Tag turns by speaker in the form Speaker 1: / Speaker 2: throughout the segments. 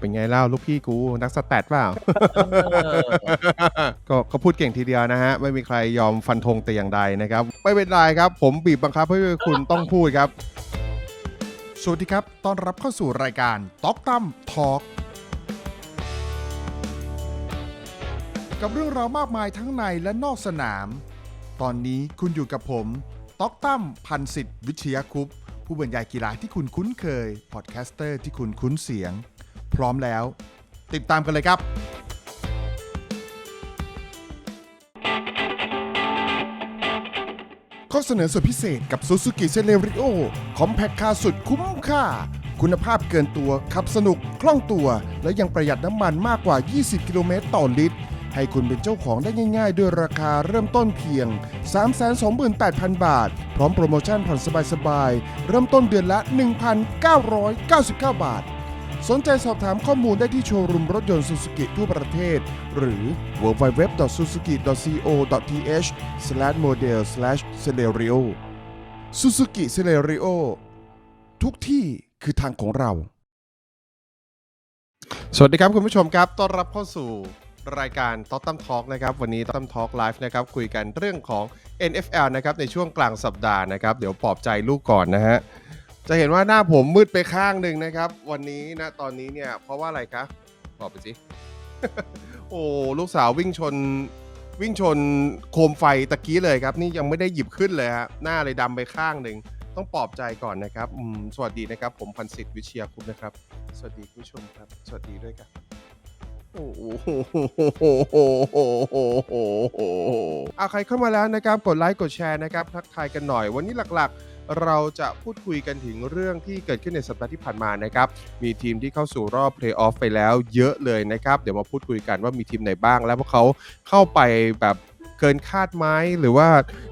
Speaker 1: เป็นไงเล่าลูกพี่กูนักสแตทเปล่า ก็เขาพูดเก่งทีเดียวนะฮะ ไม่มีใครยอมฟันธงแต่อย่างใดนะครับ ไม่เป็นไรครับ ผมบีบบังคับให้คุณต้องพูดครับ
Speaker 2: สวัสดีครับ ต้อนรับเข้าสู่รายการต็อกตั้มทอ k กับเรื่องราวมากมายทั้งในและนอกสนาม ตอนนี้คุณอยู่กับผมต็อกตั้มพันสิทธิ์วิทยาคุปต์ผู้บรรยายกีฬาที่คุณคุ้นเคย พอดแคสเตอร์ที่คุณคุ้นเสียง พร้อมแล้ว ติดตามกันเลยครับ ข้อเสนอสุดพิเศษกับ Suzuki Celerio คอมแพคคาสุดคุ้มค่า คุณภาพเกินตัว ขับสนุก คล่องตัว และยังประหยัดน้ำมันมากกว่า 20 กิโลเมตรต่อลิตรให้คุณเป็นเจ้าของได้ง่ายๆ ด้วยราคาเริ่มต้นเพียง 328,000 บาท พร้อมโปรโมชั่นผ่อนสบายๆ เริ่มต้นเดือนละ 1,999 บาท สนใจสอบถามข้อมูลได้ที่โชว์รูมรถยนต์ Suzuki ทั่วประเทศ หรือ www.suzuki.co.th/model/celerio Suzuki Celerio ทุกที่คือทางของเรา
Speaker 1: สวัสดีครับคุณผู้ชมครับ ต้อนรับเข้าสู่รายการท็อตตัมทอล์กนะครับ วันนี้ท็อตตัมทอล์กไลฟ์นะครับ คุยกันเรื่องของ NFL นะครับ ในช่วงกลางสัปดาห์นะครับ เดี๋ยวปลอบใจลูกก่อนนะฮะ จะเห็นว่าหน้าผมมืดไปข้างหนึ่งนะครับ วันนี้นะตอนนี้เนี่ยเพราะว่าอะไรคะบอกไปสิ โอ้ลูกสาววิ่งชนวิ่งชนโคมไฟตะกี้เลยครับ นี่ยังไม่ได้หยิบขึ้นเลยฮะหน้าเลยดำไปข้างหนึ่งต้องปลอบใจก่อนนะครับสวัสดีนะครับ ผมพันสิทธิ์วิเชียคุปต์นะครับ สวัสดีผู้ชมครับ สวัสดีด้วยครับโอ้โหเอาใครเข้ามาแล้วนะครับ กดไลค์กดแชร์นะครับ ทักทายกันหน่อย วันนี้หลักๆ เราจะพูดคุยกันถึงเรื่องที่เกิดขึ้นในสัปดาห์ที่ผ่านมานะครับ มีทีมที่เข้าสู่รอบเพลย์ออฟไปแล้วเยอะเลยนะครับ เดี๋ยวมาพูดคุยกันว่ามีทีมไหนบ้าง แล้วพวกเขาเข้าไปแบบเกินคาดไหมหรือว่า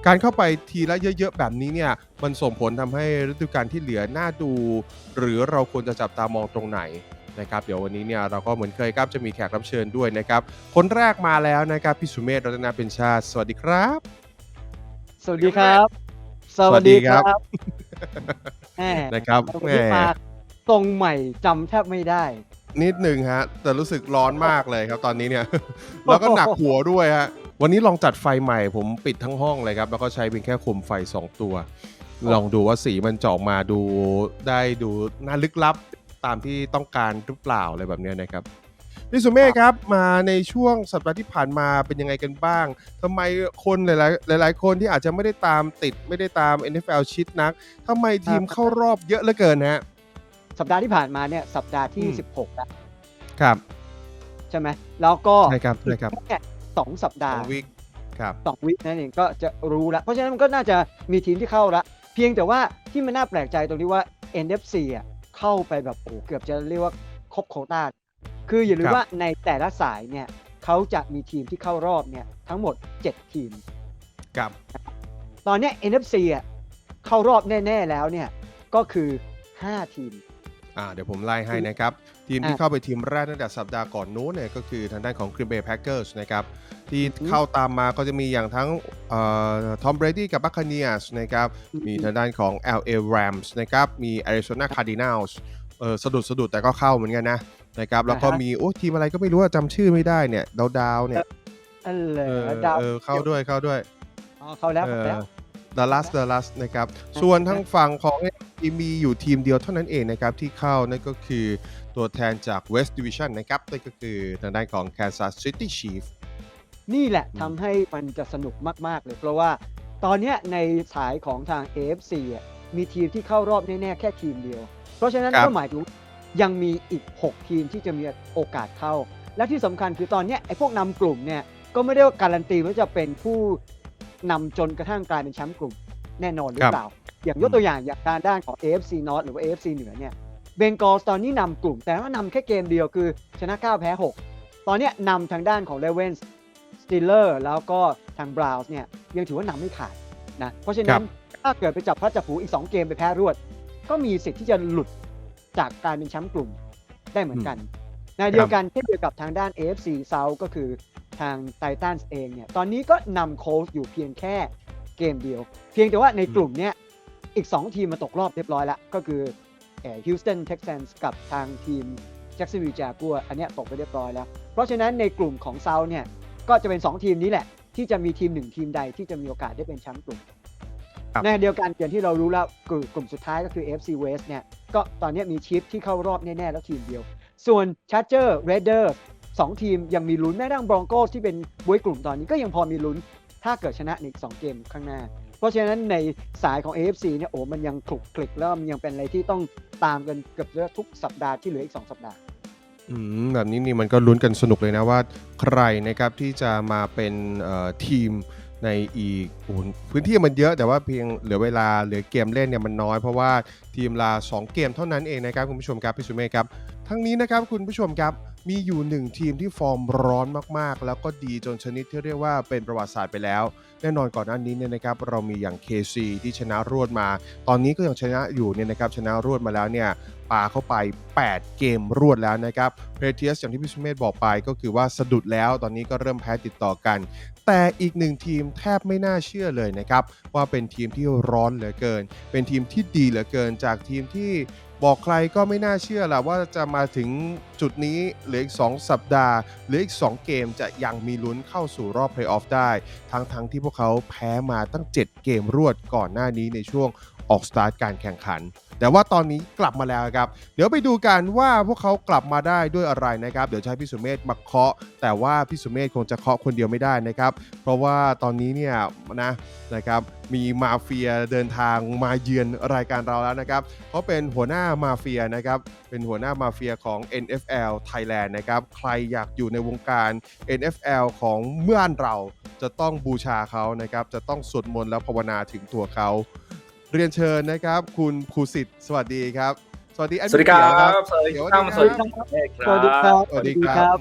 Speaker 1: การเข้าไปทีละเยอะๆ แบบนี้เนี่ยมันส่งผลทำให้ฤดูกาลที่เหลือน่าดู หรือเราควรจะจับตามองตรงไหนนะครับเดี๋ยววันนี้เนี่ยเราก็เหมือนเคยครับจะมีแขกรับเชิญด้วยนะครับ คนแรกมาแล้วนะครับพี่สุเมธรัตนาเป็นชาติ สวัสดีครับ
Speaker 3: สวัสดีครับ
Speaker 1: สวัสดีครับ
Speaker 3: แหม
Speaker 1: นะครับ
Speaker 3: วัน
Speaker 1: แห
Speaker 3: นี้
Speaker 1: ม
Speaker 3: มาตรงใหม่จำแทบไม่ได้
Speaker 1: นิดหนึ่งฮะ แต่รู้สึกร้อนมากเลยครับตอนนี้เนี่ย แล้วก็หนักหัวด้วยฮะ วันนี้ลองจัดไฟใหม่ ผมปิดทั้งห้องเลยครับ แล้วก็ใช้เพียงแค่โคมไฟ 2 ตัว ลองดูว่าสีมันจะออกมาดูได้ดูน่าลึกลับตามที่ต้องการหรือเปล่าอะไรแบบเนี้ยนะครับ พี่สุเมฆครับมาในช่วงสัปดาห์ที่ผ่านมาเป็นยังไงกันบ้างทำไมคนหลาย ๆ หลาย ๆ คนที่อาจจะไม่ได้ตามติดไม่ได้ตาม NFL ชิดนักทำไมทีม
Speaker 3: ครับ
Speaker 1: เข้ารอบเยอะเหลือเกินฮะ
Speaker 3: สัปดาห์ที่ผ่านมาเนี่ยสัปดาห์ที่
Speaker 1: อืม
Speaker 3: 16แล้ว
Speaker 1: ครับ
Speaker 3: ใช่ไหมแล้วก็
Speaker 1: ใช่ครับใช่ครับ
Speaker 3: แค่สองสัป
Speaker 1: ส
Speaker 3: ดา
Speaker 1: อ
Speaker 3: ห์
Speaker 1: งวิกครับ
Speaker 3: สองวินั่นเองก็จะรู้แล้วเพราะฉะนั้นมันก็น่าจะมีทีมที่เข้าละเพียงแต่ว่าที่มันน่าแปลกใจตรงที่ว่า NFC อะเข้าไปแบบโอ้โหเกือบจะเรียกว่าครบโควต้า คืออย่าลื
Speaker 1: ค
Speaker 3: ม
Speaker 1: รับ
Speaker 3: ว่าในแต่ละสายเนี่ยเขาจะมีทีมที่เข้ารอบเนี่ยทั้งหมด 7 ทีม
Speaker 1: ครับ
Speaker 3: ตอนเนี้ย NFC อะเข้ารอบแน่ๆแล้วเนี่ยก็คือ 5 ทีม
Speaker 1: อ่าเดี๋ยวผมไล่ให้นะครับ ทีมที่
Speaker 3: อะ
Speaker 1: เข้าไปทีมแรกตั้งแต่สัปดาห์ก่อนนู้นเนี่ยก็คือทางด้านของ Green Bay Packers นะครับที่
Speaker 3: อืม
Speaker 1: เข้าตามมาก็จะมีอย่างทั้งทอมเบรดี้กับ Buccaneers นะครับมีทางด้านของ LA Rams นะครับมี Arizona Cardinals เออสะดุดสะดุดแต่ก็เข้าเหมือนกันนะ นะครับ แล้วก็
Speaker 3: อ่าฮะ
Speaker 1: มีโอ้ทีมอะไรก็ไม่รู้อะจำชื่อไม่ได้เนี่ย ดาวดาวๆเนี่ย
Speaker 3: อันเล
Speaker 1: เออ
Speaker 3: ดาว
Speaker 1: เออเข้าด้วยเข้าด้วย
Speaker 3: อ๋อเข้าแล้ว
Speaker 1: เอ
Speaker 3: เข้า
Speaker 1: อ
Speaker 3: แล้ว
Speaker 1: ดัลลัสดัลลัสนะครับ ส่วนทางฝั่งของ AFC มีอยู่ทีมเดียวเท่านั้นเองนะครับ ที่เข้านั่นก็คือตัวแทนจาก West Division นะครับนั่นก็คือทางด้านของ Kansas City Chiefs
Speaker 3: นี่แหละ
Speaker 1: อืม
Speaker 3: ทำให้มันจะสนุกมากๆเลย เพราะว่าตอนเนี้ยในสายของทาง AFC อะมีทีมที่เข้ารอบแน่ๆแค่ทีมเดียว เพราะฉะนั้น
Speaker 1: ครับ
Speaker 3: ก็หมายถึง ยังมีอีก 6 ทีมที่จะมีโอกาสเข้า และที่สำคัญคือตอนเนี้ยไอ้พวกนำกลุ่มเนี่ยก็ไม่ได้ว่าการันตีว่าจะเป็นผู้นำจนกระทั่งกลายเป็นแชมป์กลุ่มแน่นอนหรือเปล่า อย่างยกตัวอย่างอย่างการด้านของ AFC North หรือว่า AFC เหนือเนี่ยเบงกอลตอนนี้นำกลุ่ม แต่ว่านำแค่เกมเดียวคือชนะ 9 แพ้ 6 ตอนเนี้ยนำทางด้านของ Ravens Steelers แล้วก็ทาง Browns เนี่ยยังถือว่านำไม่ขาดนะเพราะฉะนั้นถ้าเกิดไปจับพลัดจับผลูอีก 2 เกมไปแพ้รวด ก็มีสิทธิ์ที่จะหลุด จากการเป็นแชมป์กลุ่มได้เหมือนกัน ในเดียวกันเช่นเดียวกับทางด้าน AFC South ก็คือทางไททันส์เองเนี่ย ตอนนี้ก็นำโค้ชอยู่เพียงแค่เกมเดียว เพียงแต่ว่าในกลุ่มเนี้ยอีก 2 ทีมมาตกรอบเรียบร้อยแล้วก็คือฮิวสตันเท็กซันส์กับทางทีมจ็กสันวิลจากัวอันเนี้ยตกไปเรียบร้อยแล้ว เพราะฉะนั้นในกลุ่มของเซาเนี่ยก็จะเป็น 2 ทีมนี้แหละ ที่จะมีทีมหนึ่งทีมใดที่จะมีโอกาสได้เป็นแชมป์กลุ่ม
Speaker 1: ครับ
Speaker 3: ในขณะเดียวกันอย่างที่เรารู้แล้วกลุ่มกลุ่มสุดท้ายก็คือ AFC West เนี่ยก็ตอนเนี้ยมีชิปที่เข้ารอบแน่ๆแล้วทีมเดียว ส่วน Charger Raider สองทีมยังมีลุ้นแม้กระทั่ง Broncos ที่เป็นบวยกลุ่มตอนนี้ก็ยังพอมีลุ้น ถ้าเกิดชนะในอีก 2 เกมข้างหน้า เพราะฉะนั้นในสายของ AFC เนี่ยโอ้มันยังคลุกคลิกแล้วมันยังเป็นอะไรที่ต้องตามกันเกือบจะทุกสัปดาห์ที่เหลืออีก 2 สัปดาห์
Speaker 1: อืมแบบนี้นี่มันก็ลุ้นกันสนุกเลยนะว่า ใครนะครับที่จะมาเป็นเอ่อทีม ในอีกพื้นที่มันเยอะแต่ว่าเพียงเหลือเวลาเหลือเกมเล่นเนี่ยมันน้อยเพราะว่าทีมละ2เกมเท่านั้นเองนะครับคุณผู้ชมครับพี่สุเมฆครับ ทั้งนี้นะครับคุณผู้ชมครับมีอยู่หนึ่งทีมที่ฟอร์มร้อนมากๆ แล้วก็ดีจนชนิดที่เรียกว่าเป็นประวัติศาสตร์ไปแล้ว แน่นอนก่อนหน้านี้เนี่ยนะครับเรามีอย่าง KC ที่ชนะรวดมา ตอนนี้ก็ยังชนะอยู่เนี่ยนะครับชนะรวดมาแล้วเนี่ยปาเข้าไป 8 เกมรวดแล้วนะครับเพเทียสอย่างที่พี่สุเมธบอกไปก็คือว่าสะดุดแล้ว ตอนนี้ก็เริ่มแพ้ติดต่อกัน แต่อีกหนึ่งทีมแทบไม่น่าเชื่อเลยนะครับ ว่าเป็นทีมที่ร้อนเหลือเกิน เป็นทีมที่ดีเหลือเกินจากทีมที่ บอกใครก็ไม่น่าเชื่อแหละว่าจะมาถึงจุดนี้เหลืออีก 2 สัปดาห์เหลืออีก 2 เกมจะยังมีลุ้นเข้าสู่รอบเพลย์ออฟได้ ทั้งทั้งที่พวกเขาแพ้มาตั้ง 7 เกมรวดก่อนหน้านี้ในช่วงออกสตาร์ทการแข่งขัน แต่ว่าตอนนี้กลับมาแล้วครับ เดี๋ยวไปดูกันว่าพวกเขากลับมาได้ด้วยอะไรนะครับ เดี๋ยวให้พี่สุเมธมาเคาะ แต่ว่าพี่สุเมธคงจะเคาะคนเดียวไม่ได้นะครับ เพราะว่าตอนนี้เนี่ยนะนะครับมีมาเฟียเดินทางมาเยือนรายการเราแล้วนะครับเขาเป็นหัวหน้ามาเฟียนะครับ เป็นหัวหน้ามาเฟียของ NFL Thailand นะครับ ใครอยากอยู่ในวงการ NFL ของเมื่อนเราจะต้องบูชาเขานะครับ จะต้องสวดมนต์แล้วภาวนาถึงตัวเขา เรียนเชิญนะครับ คุณภูสิทธิ์สวัสดีครับ สวัสดีแอดมิน
Speaker 4: สวัสดีครั
Speaker 1: เขียว
Speaker 4: บสวัสดี
Speaker 1: เดี๋ยว
Speaker 4: ครับ
Speaker 1: ส
Speaker 4: ส
Speaker 1: วั
Speaker 4: วั
Speaker 1: ส
Speaker 4: ส
Speaker 1: ดี
Speaker 4: ดี
Speaker 1: ค
Speaker 4: ค
Speaker 1: รั
Speaker 4: รับบ
Speaker 3: สวัสดีครับ
Speaker 1: สวัสดีครับ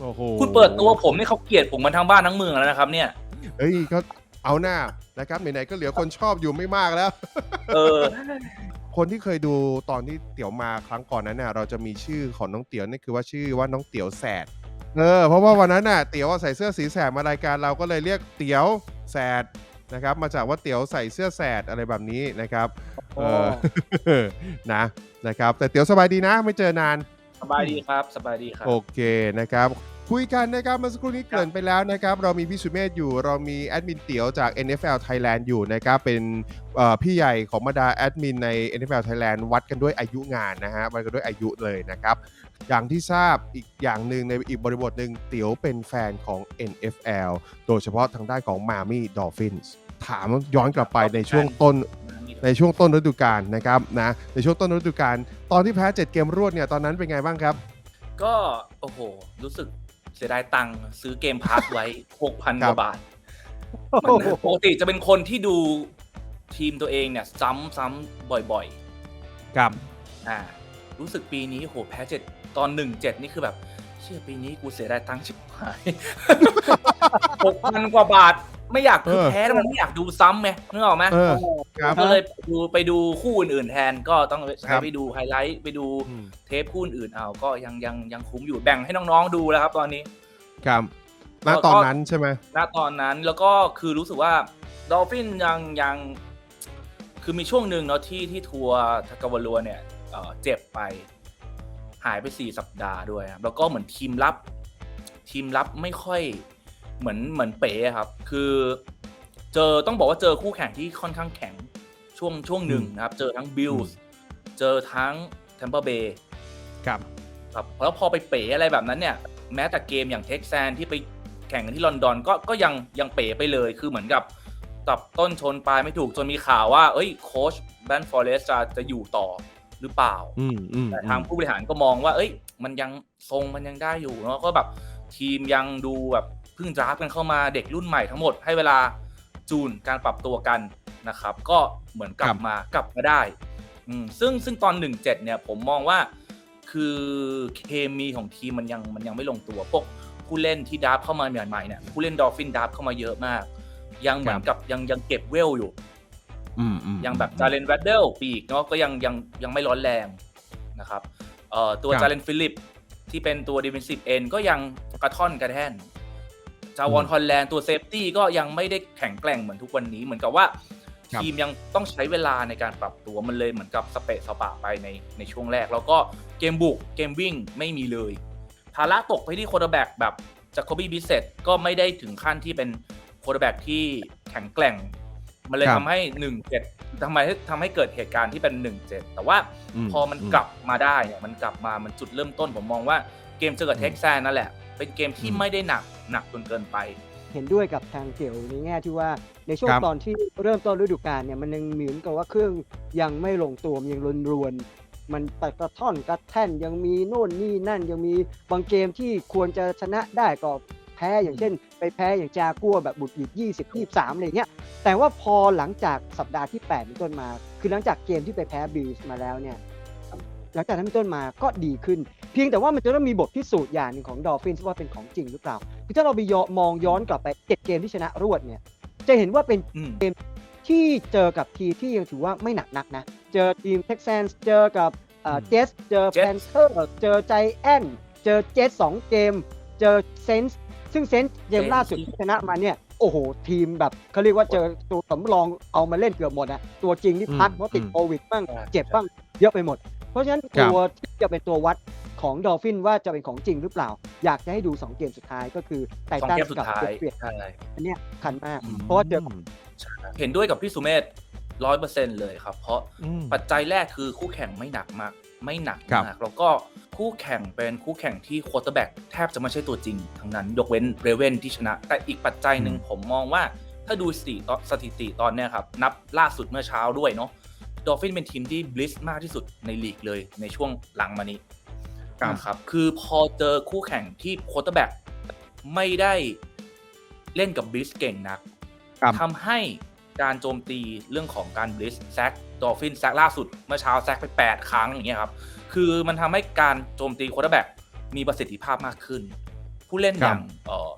Speaker 1: โอ้โห
Speaker 4: คุณเปิดตัวผมนี่เขาเกลียดผมกันทั้งบ้านทั้งเมืองแล้วนะครับ เนี่ย
Speaker 1: เฮ้ยก็เอาหน้านะครับไหนๆก็เหลือคนชอบอยู่ไม่มากแล้ว
Speaker 4: เออ
Speaker 1: คนที่เคยดูตอนที่เตี๋ยวมาครั้งก่อนนั้นน่ะเราจะมีชื่อของน้องเตี๋ยวนี่คือว่าชื่อว่าน้องเตี๋ยวแสดเออเพราะว่าวันนั้นน่ะเตี๋ยวใส่เสื้อสีแสดมารายการเราก็เลยเรียกเตี๋ยวแสดนะครับ มาจากว่าเตี๋ยวใส่เสื้อแสดอะไรแบบนี้นะครับเออนะนะครับ แต่เตี๋ยวสบายดีนะไม่เจอนาน
Speaker 4: สบายดีครับ สบายดีครับ
Speaker 1: โอเคนะครับ คุยกันนะครับเมื่อสักครู่นี้เกริ่นไปแล้วนะครับ เรามีพี่สุเมธอยู่เรามีแอดมินเตี๋ยวจาก NFL Thailand อยู่นะครับเป็นเอ่อพี่ใหญ่ของบรรดาแอดมินใน NFL Thailand วัดกันด้วยอายุงานนะฮะวัดกันด้วยอายุเลยนะครับอย่างที่ทราบอีกอย่างหนึ่งในอีกบริบทหนึ่งเตี๋ยวเป็นแฟนของ NFL โดยเฉพาะทางด้านของ Miami Dolphins ถามย้อนกลับไปในช่วงต้นในช่วงต้นฤดูกาลนะครับนะในช่วงต้นฤดูกาลตอนที่แพ้ 7 เกมรวดเนี่ยตอนนั้นเป็นไงบ้างครับ
Speaker 4: ก็โอ้โห รู้สึก เสียดายตังค์ซื้อเกมพาสไว้6,000
Speaker 1: ค
Speaker 4: ก
Speaker 1: รับ
Speaker 4: ว่าบาทมันปกติจะเป็นคนที่ดูทีมตัวเองเนี่ย ซ้ำซ้ำบ่อย
Speaker 1: ครับ
Speaker 4: ๆอ่า รู้สึกปีนี้โหแพ้เจ็ดตอนหนึ่งเจ็ดนี่คือแบบ เชื่อปีนี้กูเสียดายตังค์ชิบหายหกพันกว่าบาท ไม่อยากคือ
Speaker 1: เออ
Speaker 4: แพ้แล้วมันไม่อยากดูซ้ำไงนึกออกไหม
Speaker 1: เออครับ
Speaker 4: ก็เลยดูไปดูคู่อื่นๆแทนก็ต้อง
Speaker 1: ครั
Speaker 4: ใช้
Speaker 1: บ
Speaker 4: ไปดูไฮไลท์ไปดู
Speaker 1: อืม
Speaker 4: เทปคู่อื่นๆเอาก็ยังยังยังคุ้มอยู่แบ่งให้น้องๆดูแล้วครับตอนนี้
Speaker 1: ครับณ
Speaker 4: แล้วก็
Speaker 1: ตอนนั้นใช่ไหม
Speaker 4: ณตอนนั้นแล้วก็คือรู้สึกว่าดอลฟินยังยัง คือมีช่วงหนึ่งเนาะที่ที่ทัวร์ทากาวาลัวเนี่ยเอ่อเจ็บไป หายไปสี่สัปดาห์ด้วยครับแล้วก็เหมือนทีมรับ ทีมรับไม่ค่อย เหมือนเหมือนเป๋อะครับ คือเจอต้องบอกว่าเจอคู่แข่งที่ค่อนข้างแข็งช่วงช่วงหนึ่งนะครับ เจอทั้งบิลส์เจอทั้งแทมเปอร์เบย์
Speaker 1: ครับ
Speaker 4: ครับแล้วพอไปเป๋อะไรแบบนั้นเนี่ย แม้แต่เกมอย่างเท็กซันที่ไปแข่งกันที่ลอนดอนก็ก็ยังยังเป๋ไปเลยคือเหมือนกับตับต้นชนปลายไม่ถูกจนมีข่าวว่า เอ้ยโค้ชแบนฟอเรสจะจะอยู่ต่อหรือเปล่า
Speaker 1: อืมอืม
Speaker 4: แต่ทางผู้บริหารก็มองว่า เอ้ย มันยังทรงมันยังได้อยู่เนาะก็แบบทีมยังดูแบบ เพิ่งดราฟต์กันเข้ามาเด็กรุ่นใหม่ทั้งหมดให้เวลาจูนการปรับตัวกันนะครับ ก็เหมือนกลับมากลับมาได้อืมซึ่งซึ่งตอนหนึ่งเจ็ดเนี่ยผมมองว่าคือเคมีของทีมมันยังมันยังไม่ลงตัวพวกผู้เล่นที่ดราฟต์เข้ามาใหม่ๆเนี่ยผู้เล่นดอฟฟินดราฟต์เข้ามาเยอะมาก ยังเหมือนกับยังยังเก็บเวลอยู่
Speaker 1: อืมอืม
Speaker 4: อย่างแบบจาเลนแวดเดลปีกเนาะก็ยังยังยังไม่ร้อนแรงนะครับเอ่อตัว
Speaker 1: ครับ
Speaker 4: จาเลนฟิลิปที่เป็นตัวดิเฟนซีฟเอ็นก็ยังกระท่อนกระแท่น จาวอน
Speaker 1: อืม
Speaker 4: ฮอลแลนด์ตัวเซฟตี้ก็ยังไม่ได้แข็งแกร่งเหมือนทุกวันนี้ เหมือนกับว่า
Speaker 1: ครับ
Speaker 4: ทีมยังต้องใช้เวลาในการปรับตัวมันเลยเหมือนกับสเปะสปะไปในในช่วงแรก แล้วก็เกมบุกเกมวิ่งไม่มีเลย ภาระตกไปที่โค r แบ็กแบบจากโคบี้บิเซตก็ไม่ได้ถึงขั้นที่เป็นโค r แบ็กที่แข็งแกร่ง มันเลย
Speaker 1: ครับ
Speaker 4: ทำให้หนึ่งเจ็ดทำไมทำให้เกิดเหตุการณ์ที่เป็นหนึ่งเจ็ดแต่ว่า
Speaker 1: อืม
Speaker 4: พอมันกลับมาได้เนี่ยมันกลับมามันจุดเริ่มต้นผมมองว่าเกมเจอกับ
Speaker 1: อืม
Speaker 4: เท็กซัสนั่นแหละ เป็นเกมที่
Speaker 1: อืม
Speaker 4: ไม่ได้หนักหนักจนเกินไป
Speaker 3: เห็นด้วยกับทางเกี่ยวในแง่ที่ว่าในช่วง
Speaker 1: ครับ
Speaker 3: ตอนที่เริ่มต้นฤดูกาลเนี่ยมันยังเหมือนกับว่าเครื่องยังไม่ลงตัวมันยังรวนๆมันตะกระท่อนกระแท่นยังมีโน่นนี่นั่นยังมีบางเกมที่ควรจะชนะได้ก็แพ้อย่างเช่น ไปแพ้อย่างจากัวแบบบุดหยิบ20 23อะไรเงี้ยแต่ว่าพอหลังจากสัปดาห์ที่8เป็นต้นมา คือหลังจากเกมที่ไปแพ้บิลส์มาแล้วเนี่ย หลังจากนั้นเป็นต้นมาก็ดีขึ้น เพียงแต่ว่ามันจะต้องมีบทพิสูจน์อย่างหนึ่งของดอลฟินส์ว่าเป็นของจริงหรือเปล่าคือถ้าเราไปยอมองย้อนกลับไปเจ็ดเกมที่ชนะรวดเนี่ย จะเห็นว่าเป็น
Speaker 4: อืม
Speaker 3: ที่เจอกับทีมที่ยังถือว่าไม่หนักนักนะ เจอทีมเท็กซันเจอกับเจสเจอ
Speaker 4: Jets
Speaker 3: แพนเทอร์เจอใจแอนเจอเจสสองเกม เจอเซนส์ซึ่งเซนส์เกม
Speaker 4: Saints
Speaker 3: ล่าสุดที่ชนะมาเนี่ยโอ้โห ทีมแบบเขาเรียกว่าเจอตัวสำรองเอามาเล่นเกือบหมดอะตัวจริงนี่พัก
Speaker 1: อืม
Speaker 3: เพราะติด
Speaker 1: อืม
Speaker 3: โควิดบ้าง
Speaker 4: ใช่
Speaker 3: เจ็บบ้างเยอะไปหมดเพ ราะฉะนั้น
Speaker 1: ครับ
Speaker 3: ตัวที่จะเป็นตัววัดของดอลฟินว่าจะเป็นของจริงหรือเปล่า อยากจะให้ดู 2 เกมสุดท้ายก็คือไท
Speaker 4: สอง
Speaker 3: ทัน
Speaker 4: เกมสุด
Speaker 3: กับ
Speaker 4: ท้าย
Speaker 3: เปีย
Speaker 4: ใช่
Speaker 3: อันเนี้ยคันมาก
Speaker 4: อืม
Speaker 3: เพราะว่าเจอ
Speaker 4: เห็นด้วยกับพี่สุเมธร้อยเปอร์เซ็นเลยครับ เพราะ
Speaker 1: อืม
Speaker 4: ปัจจัยแรกคือคู่แข่งไม่หนักมาก ไม่หนัก
Speaker 1: ครับ
Speaker 4: มากแล้วก็คู่แข่งเป็นคู่แข่งที่โค r ต e r แบ็กแทบจะไม่ใช่ตัวจริง ทั้งนั้น ยกเว้นเรเวนที่ชนะ แต่อีกปัจจัยหนึ่ง
Speaker 1: อืม
Speaker 4: ผมมองว่า ถ้าดูสถิติตอนสถิติตอนเนี้ยครับ นับล่าสุดเมื่อเช้าด้วยเนาะ ดอฟฟินเป็นทีมที่บลิสมากที่สุดในลีกเลยในช่วงหลังมานี้
Speaker 1: ครับ
Speaker 4: นะครับคือพอเจอคู่แข่งที่โค r ต e r แบ็กไม่ได้เล่นกับบลิสเก่งนัก
Speaker 1: ครับ
Speaker 4: ทำให้การโจมตีเรื่องของการบลิสแซกดอฟฟินแซกล่าสุดเมื่อเช้าแซกไป 8 ครั้งอย่างเงี้ยครับ คือมันทำให้การโจมตีโค r ต e r แบ็กมีประสิทธิภาพมากขึ้น ผู้เล่น
Speaker 1: ค
Speaker 4: อ
Speaker 1: รับ
Speaker 4: ย่างเอ่อ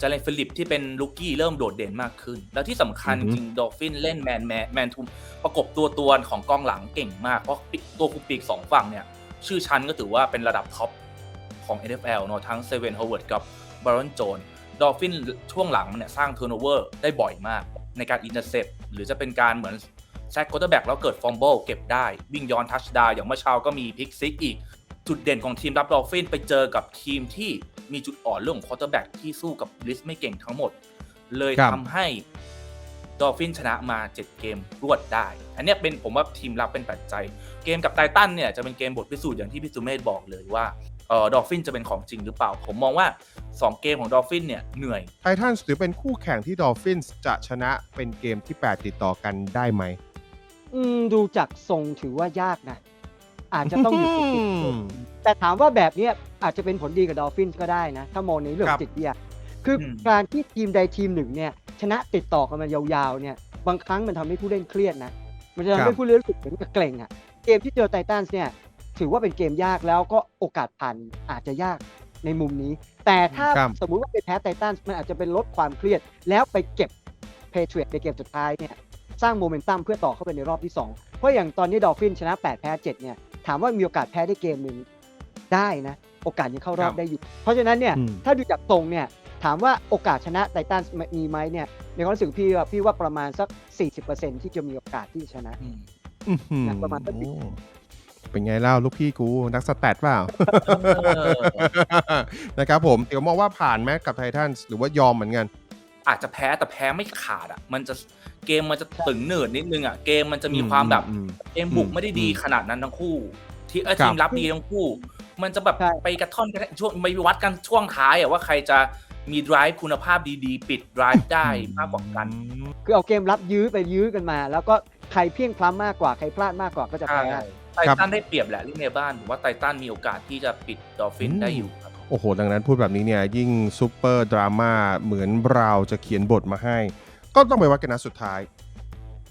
Speaker 4: จาเลนฟิลิปที่เป็นลูกี้เริ่มโดดเด่นมากขึ้น แล้วที่สำคัญ
Speaker 1: อือฮึ
Speaker 4: จริงดอฟฟินเล่นแมนแมนแมนทุมประกบตัวตัวของกองหลังเก่งมาก เพราะปีกตัวคุมปีกสองฝั่งเนี่ย ชื่อชั้นก็ถือว่าเป็นระดับท็อปของ NFL เนอะทั้งเซเวนฮาวเวิร์ดกับบารอนโจนดอฟฟินช่วงหลังเนี่ยสร้างเทอร์โนเวอร์ได้บ่อยมาก ในการอินเตอร์เซปหรือจะเป็นการเหมือนแซกโคตแบ็กแล้วเกิดฟอมเบิลเก็บได้ วิ่งย้อนทัชดาวอย่างเมื่อเช้าก็มีพิกซิกอีก จุดเด่นของทีมรับดอฟฟินไปเจอกับทีมที่มีจุดอ่อนเรื่องของคอร์เตอร์แบ็กที่สู้กับลิสไม่เก่งทั้งหมด เลย
Speaker 1: ครับ
Speaker 4: ทำให้ดอฟฟินชนะมา 7 เกมรวดได้ อันเนี้ยเป็นผมว่าทีมรับเป็นปัจจัย เกมกับไททันเนี่ยจะเป็นเกมบทพิสูจน์อย่างที่พี่สุเมธบอกเลยว่าเออดอฟฟินจะเป็นของจริงหรือเปล่า ผมมองว่า 2 เกมของดอฟฟินเนี่ยเหนื่อย
Speaker 1: ไททันส์ถือเป็นคู่แข่งที่ดอลฟินส์จะชนะเป็นเกมที่ 8 ติดต่อกันได้ไหม
Speaker 3: อืม ดูจากทรงถือว่ายากนะ อาจจะต้องอยู่ติด
Speaker 1: อืม
Speaker 3: ๆแต่ถามว่าแบบเนี้ยอาจจะเป็นผลดีกับดอลฟินส์ก็ได้นะ ถ้ามองในเรื่อง
Speaker 1: ครับ
Speaker 3: จิตวิทยาคืออ
Speaker 4: ม
Speaker 3: การที่ทีมใดทีมหนึ่งเนี่ย ชนะติดต่อกันมายาวๆ เนี่ย บางครั้งมันทำให้ผู้เล่นเครียดนะ มันจะทำให้ผู้เล่นรู้สึกเหมือนกับเกรงอะ เกมที่เจอไททันส์เนี่ย ถือว่าเป็นเกมยากแล้วก็โอกาสผ่านอาจจะยากในมุมนี้ แต่ถ้า
Speaker 1: ครับ
Speaker 3: สมมุติว่าไปแพ้ไททันส์มันอาจจะเป็นลดความเครียด แล้วไปเก็บเพเทร t ในเกมสุดท้ายเนี่ยสร้างโมเมนตัมเพื่อต่อเข้าไปในรอบที่ 2 เพราะอย่างตอนนี้ดอลฟินชนะ 8 แพ้ 7 เนี่ย ถามว่ามีโอกาสแพ้ได้เกมหนึ่งได้นะ โอกาสยังเข้ารอ
Speaker 1: ครับบ
Speaker 3: ได้อยู่ เพราะฉะนั้นเนี่ย
Speaker 1: อืม
Speaker 3: ถ้าดูจากตรงเนี่ยถามว่าโอกาสชนะไททันมีไหมเนี่ยในความรู้สึกพี่ว่าพี่ว่าประมาณสัก 40%ที่จะมีโอกาสที่จะชนะ
Speaker 4: อืม
Speaker 1: อื้อหือ
Speaker 3: นะประมาณสัก
Speaker 1: โอ้เป็นไงเล่าลูกพี่กูนักสแตทเปล่า
Speaker 4: เออ
Speaker 1: นะครับผมเดี๋ยวมองว่าผ่านไหมกับไททันส์หรือว่ายอมเหมือนกัน
Speaker 4: อาจจะแพ้แต่แพ้ไม่ขาดอะ มันจะเกมมันจะตึงหนืดนิดนึงอะเกมมันจะมีความแบบ
Speaker 1: อืม
Speaker 4: เกมบุก
Speaker 1: อืม
Speaker 4: ไม่ได้ดี
Speaker 1: อืม
Speaker 4: ขนาดนั้นทั้งคู่ ที่เออ
Speaker 1: ครับ
Speaker 4: ทีมรับดีทั้งคู่ มันจะแบบ
Speaker 3: ใช่
Speaker 4: ไปกระท่อนกระแท่นช่วงไปวัดกันช่วงท้ายอะว่าใครจะมี drive คุณภาพดีๆ ปิด drive ได้มากกว่ากัน
Speaker 3: คือเอาเกมรับยื้อไปยื้อกันมา แล้วก็ใครเพี้ยงพล้ำมากกว่าใครพลาดมากกว่าก็จะ
Speaker 4: ใช่
Speaker 3: แพ้
Speaker 4: ไททันได้เปรียบแหละเล่นในบ้านผมว่าไททันมีโอกาสที่จะปิดดอฟฟิน
Speaker 1: อืม
Speaker 4: ได้อยู่ครับ
Speaker 1: โอ้โห ดังนั้นพูดแบบนี้เนี่ยยิ่งซูเปอร์ดราม่าเหมือนเราจะเขียนบทมาให้ ก็ต้องไปวัดกันนัดสุดท้าย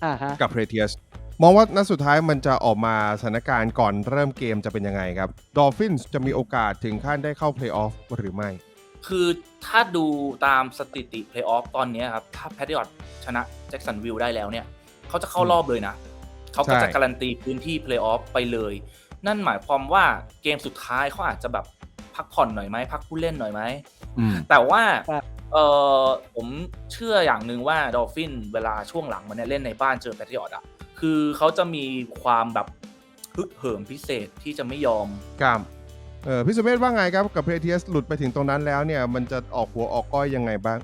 Speaker 3: อ่าฮะ
Speaker 1: กับเพรเทียสมองว่านัดสุดท้ายมันจะออกมาสถานการณ์ก่อนเริ่มเกมจะเป็นยังไงครับดอลฟินส์จะมีโอกาสถึงขั้นได้เข้าเพลย์ออฟหรือไม่
Speaker 4: คือถ้าดูตามสถิติเพลย์ออฟตอนเนี้ยครับ ถ้าแพทริอตชนะแจ็คสันวิลได้แล้วเนี่ย เขาจะเข้ารอบเลยนะ เขาก็
Speaker 1: ใช่
Speaker 4: จะการันตีพื้นที่เพลย์ออฟไปเลย นั่นหมายความว่าเกมสุดท้ายเขาอาจจะแบบ พักผ่อนหน่อยไหมพักผู้เล่นหน่อยไหม
Speaker 1: อืม
Speaker 4: แต่ว่า
Speaker 3: ครับ
Speaker 4: เออผมเชื่ออย่างหนึ่งว่าดอลฟินเวลาช่วงหลังมันเนี่ยเล่นในบ้านเจอแพทริออตอะคือเขาจะมีความแบบฮึกเหิมพิเศษที่จะไม่ยอม
Speaker 1: ครับเออพี่สุเมธว่าไงครับกับเพเทียสหลุดไปถึงตรงนั้นแล้วเนี่ย มันจะออกหัวออกก้อยยังไงบ้าง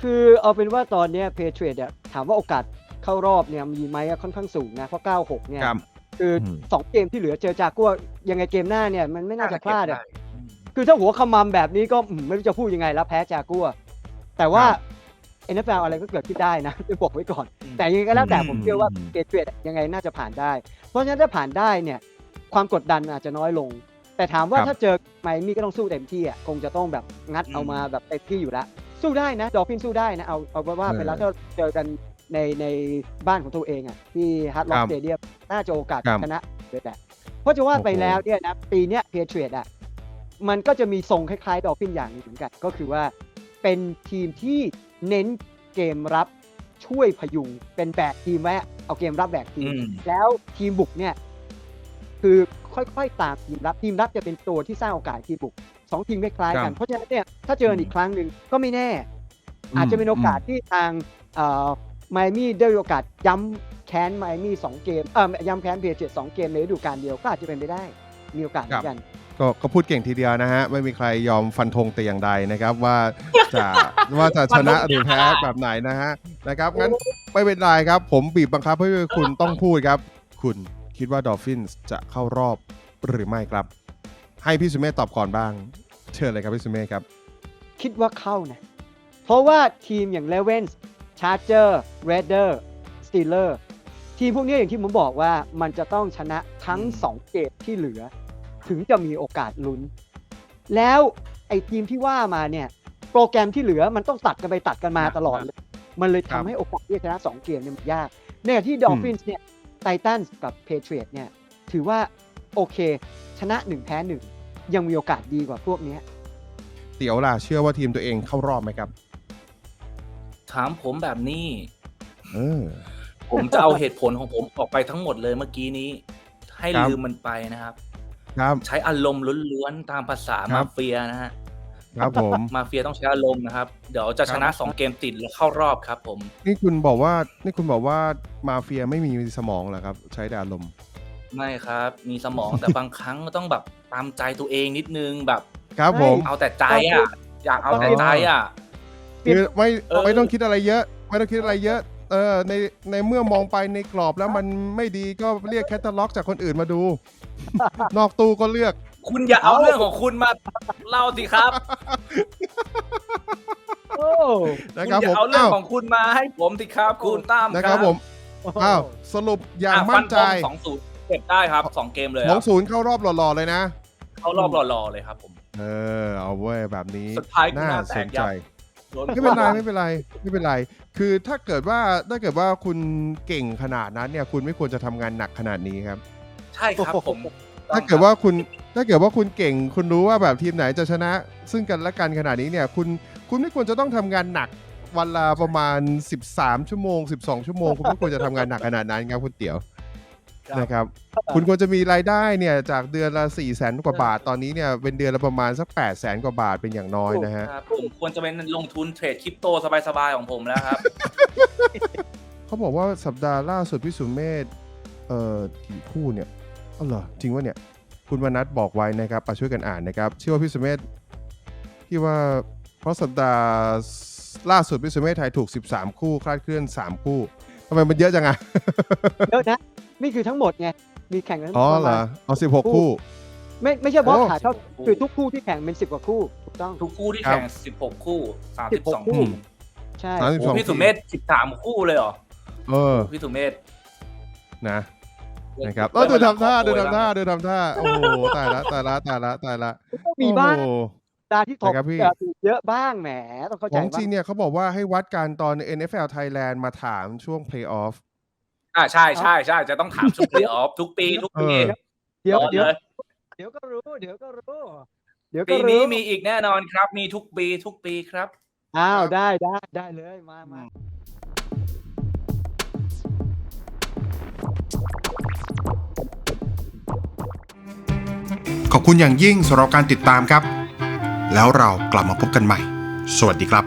Speaker 3: คือเอาเป็นว่าตอนเนี้เพเทรดเนี่ยถามว่าโอกาสเข้ารอบเนี่ยมีไหมอะค่อนข้างสูงนะ เพราะ 96 เนี่ย
Speaker 1: ครับ
Speaker 3: คืออ
Speaker 1: ม
Speaker 3: สองเกมที่เหลือเจอจากัวยังไงเกมหน้าเนี่ย มันไม่น่าจะพลาดอะ
Speaker 4: ได้อืม
Speaker 3: คือถ้าหัวขมำแบบนี้ก็อืมไม่รู้จะพูดยังไงแล้วแพ้จากัว แต่ว่า
Speaker 1: ครับ
Speaker 3: NFL อะไรก็เกิดขึ้นได้นะจะบอกไว้ก่อน แต่ยังไงก็แล้วแต่
Speaker 1: อืม
Speaker 3: ผมเชื่อว่าเกตเทรดยังไงน่าจะผ่านได้ เพราะฉะนั้นถ้าผ่านได้เนี่ย ความกดดันอาจจะน้อยลง แต่ถามว่า
Speaker 1: ครับ
Speaker 3: ถ้าเจอไมอามี่ก็ต้องสู้เต็มที่อะคงจะต้องแบบงัดเอามาแบบเต็มที่อยู่แล้วสู้ได้นะดอฟฟินสู้ได้นะเอาเอาว่าไปแล้วถ้าเจอกันในในบ้านของตัวเองอะที่ฮาร์ดล็อกสเตเดียมน่าจะโอกาส
Speaker 1: ครับ
Speaker 3: ชนะเลยแหละเพราะจะว่าไป
Speaker 1: โอ้โห
Speaker 3: แล้วเนี่ยนะปีเนี้ยเพเทรดอะ มันก็จะมีทรงคล้ายๆดอฟฟินอย่างหนึงเหมือนกัน ก็คือว่าเป็นทีมที่เน้นเกมรับช่วยพยุงเป็นแบกทีมไว้อะเอาเกมรับแบกทีม
Speaker 4: อืม
Speaker 3: แล้วทีมบุกเนี่ยคือค่อยๆตามทีมรับทีมรับจะเป็นตัวที่สร้างโอกาสให้ทีมบุกสองทีมคล้ายๆกัน เพราะฉะนั้นเนี่ยถ้าเจอกันอีกครั้งหนึ่งก็ไม่แน่ อาจจะเป็นโอกาสที่ทางไมอามี่ได้โอกาสย้ำแค้นไมอามี่สองเกมเอ่อย้ำแค้นเพจเจ็ดสองเกมในฤดูกาลเดียวก็อาจจะเป็นไปได้ มีโอกาสเหมือนกัน
Speaker 1: ก็ก็พูดเก่งทีเดียวนะฮะ ไม่มีใครยอมฟันธงแต่อย่างใดนะครับว่าจะว่าจะชนะหรือแพ้แบบไหนนะฮะนะครับงั้นไม่เป็นไรครับ ผมบีบบังคับให้คุณต้องพูดครับ คุณคิดว่าดอ l ฟินส์จะเข้ารอบหรือไม่ครับ ให้พี่สุเมธตอบก่อนบ้าง เชิญเลยครับพี่สุเมธครับ
Speaker 3: คิดว่าเข้านะ เพราะว่าทีมอย่างเลเวนส์ชาร์เจอร์เรเดอร์สตีเลอร์ทีมพวกนี้อย่างที่ผมบอกว่ามันจะต้องชนะทั้ง 2 เกมที่เหลือ ถึงจะมีโอกาสลุ้น แล้วไอ้ทีมที่ว่ามาเนี่ย โปรแกรมที่เหลือมันต้องตัดกันไปตัดกันมาตลอดเลย มันเลย
Speaker 1: ครับ
Speaker 3: ทำให้โอกาสที่จะชนะ2เกมเนี่ยมันยากในขณะที่ดอลฟินส์เนี่ยไททันส์กับเพเทรียตเนี่ยถือว่าโอเค ชนะ1แพ้1ยังมีโอกาสดีกว่าพวกเนี้ย
Speaker 1: เตี๋ยวล่ะ เชื่อว่าทีมตัวเองเข้ารอบไหมครับ
Speaker 4: ถามผมแบบนี้
Speaker 1: เออ
Speaker 4: ผมจะเอาเหตุผลของผมออกไปทั้งหมดเลยเมื่อกี้นี้ ให้
Speaker 1: ครับ
Speaker 4: ลืมมันไปนะครับ
Speaker 1: ครับ
Speaker 4: ใช้อารมณ์ล้วนๆ ตามภาษา
Speaker 1: ครั
Speaker 4: มา
Speaker 1: บ
Speaker 4: เฟียนะฮะ
Speaker 1: ครับผม
Speaker 4: มาเฟียต้องใช้อารมณ์นะครับ เดี๋ยวจะชนะ 2 เกมติดแล้วเข้ารอบครับผม
Speaker 1: นี่คุณบอกว่า นี่คุณบอกว่ามาเฟียไม่มีสมองเหรอครับ ใช้แต่อารมณ์
Speaker 4: ไม่ครับ มีสมองแต่บางครั้งก็ต้องแบบตามใจตัวเองนิดนึงแบบ
Speaker 1: ครับผม
Speaker 4: เอาแต่ใจอะ อยากเอาแต่ใจอะ
Speaker 1: คือไม่
Speaker 4: เออ
Speaker 1: ไม่ต้องคิดอะไรเยอะ ไม่ต้องคิดอะไรเยอะ เออในในเมื่อมองไปในกรอบแล้วมันไม่ดีก็เรียกแคตตาล็อกจากคนอื่นมาดู นอกตู้ก็เลือก
Speaker 4: คุณอย่าเอาเรื่องของคุณมาเล่าสิครับ
Speaker 3: โอ้
Speaker 1: นะ
Speaker 4: คุณ
Speaker 1: ครับ
Speaker 4: อย่า
Speaker 1: ผม
Speaker 4: เอาเรื่อง
Speaker 1: อ้าว
Speaker 4: ของคุณมาให้ผมสิครับ คุณตั้ม
Speaker 1: นะครับผมอ้าวสรุปอย่างมั่นใจ
Speaker 4: สองศูนย์เก็บได้ครับสองเกมเลย
Speaker 1: ส
Speaker 4: ค
Speaker 1: อ
Speaker 4: รั
Speaker 1: ง
Speaker 4: บ
Speaker 1: ศูนย์เข้ารอบหล่อๆเลยนะ
Speaker 4: เข้ารอบหล่อๆเลยครับผม
Speaker 1: เออ เอาเว้ยแบบนี้
Speaker 4: สุดท้ายกู
Speaker 1: น่า
Speaker 4: หน้าแต
Speaker 1: ส
Speaker 4: ก
Speaker 1: น
Speaker 4: ยั
Speaker 1: ใจ
Speaker 4: บ โดน
Speaker 1: ไม่เป็นไรไม่เป็นไรไม่เป็นไร คือถ้าเกิดว่าถ้าเกิดว่าคุณเก่งขนาดนั้นเนี่ย คุณไม่ควรจะทำงานหนักขนาดนี้ครับ
Speaker 4: ใช่ครับผม
Speaker 1: ถ้าเกิดว่าคุณถ้าเกิดว่าคุณเก่ง คุณรู้ว่าแบบทีมไหนจะชนะ ซึ่งกันและกันขนาดนี้เนี่ย คุณคุณไม่ควรจะต้องทำงานหนักวันละประมาณ 13 ชั่วโมง 12 ชั่วโมง คุณไม่ควรจะทำงานหนักขนาดนั้นครับคุณเตี๋ยว
Speaker 4: ครับ
Speaker 1: นะครับคุณควรจะมีรายได้เนี่ยจากเดือนละ4ี่แสนกว่าบาทตอนนี้เนี่ยเป็นเดือนละประมาณสัก8ปดแสนกว่าบาทเป็นอย่างน้อยนะฮะ
Speaker 4: ครับผมควรจะเป็นลงทุนเทรดคริปโตสบายๆของผมแล้วครับ
Speaker 1: เขาบอกว่าสัปดาห์ล่าสุดพี่สุเมธเอ่อกี่คู่เนี่ย อ๋อเหรอจริงวะเนี่ยคุณวนัทบอกไว้นะครับอะช่วยกันอ่านนะครับเชื่อว่าพี่สุเมธที่ว่าเพราะสัปดาห์ล่าสุดพี่สุเมธไทยถูก 13 คู่คลาดเคลื่อน 3 คู่ทำไมมันเยอะจังอะ
Speaker 3: เยอะนะ นี่คือทั้งหมดไงมีแข่งกัน
Speaker 1: อ๋อ
Speaker 3: ประ
Speaker 1: เหร
Speaker 3: มา
Speaker 1: อ
Speaker 3: ณ
Speaker 1: เอา16คู่
Speaker 3: ไม่ไม่ใช่บอส
Speaker 1: โอ้
Speaker 3: ขายเท่าคือทุกคู่ที่แข่งเป็นสิบกว่าคู่ถูกต้อง
Speaker 4: ทุกคู่ที่
Speaker 1: ครับ
Speaker 4: แข่ง16คู่
Speaker 3: 16
Speaker 4: 32คู่
Speaker 3: ใช่
Speaker 1: สามสิบ
Speaker 4: โอ้
Speaker 1: สอง
Speaker 4: พี่สุเมธ13คู่เลยเหรอ
Speaker 1: เออ
Speaker 4: พี่สุเมธ
Speaker 1: นะ นะครับเออดูทำท่าดูทำท่าดูทำท่าโอ้โหตายละตายละตายละตายละ
Speaker 3: มีบ้าง
Speaker 1: โอ้โห
Speaker 3: ตาที่ถก
Speaker 1: นะครับพี่
Speaker 3: เอ่อถูกเยอะบ้างแหมต้องเข้า
Speaker 1: ข
Speaker 3: ใจ
Speaker 1: องจ
Speaker 3: ว่า
Speaker 1: ริงเนี่ยเขาบอกว่าให้วัดการตอน NFL Thailand มาถามช่วง Playoff
Speaker 4: อ่าใช่ใช่ใช่จะต้องถามชุดเพลย์ออฟทุกปีทุกปี
Speaker 1: เออ
Speaker 3: เดี๋ยว
Speaker 4: รอ
Speaker 3: เดี๋ยว
Speaker 4: เลย
Speaker 3: เดี๋ยวก็รู้ เดี๋ยวก็รู้ เดี๋ยวก็
Speaker 4: ปี
Speaker 3: รู้
Speaker 4: นี้มีอีกแน่นอนครับ มีทุกปีทุกปีครับ
Speaker 3: อ้าวได้ได้ได้เลยมามา
Speaker 2: ข อบคุณอย่างยิ่งสำหรับการติดตามครับ แล้วเรากลับมาพบกันใหม่ สวัสดีครับ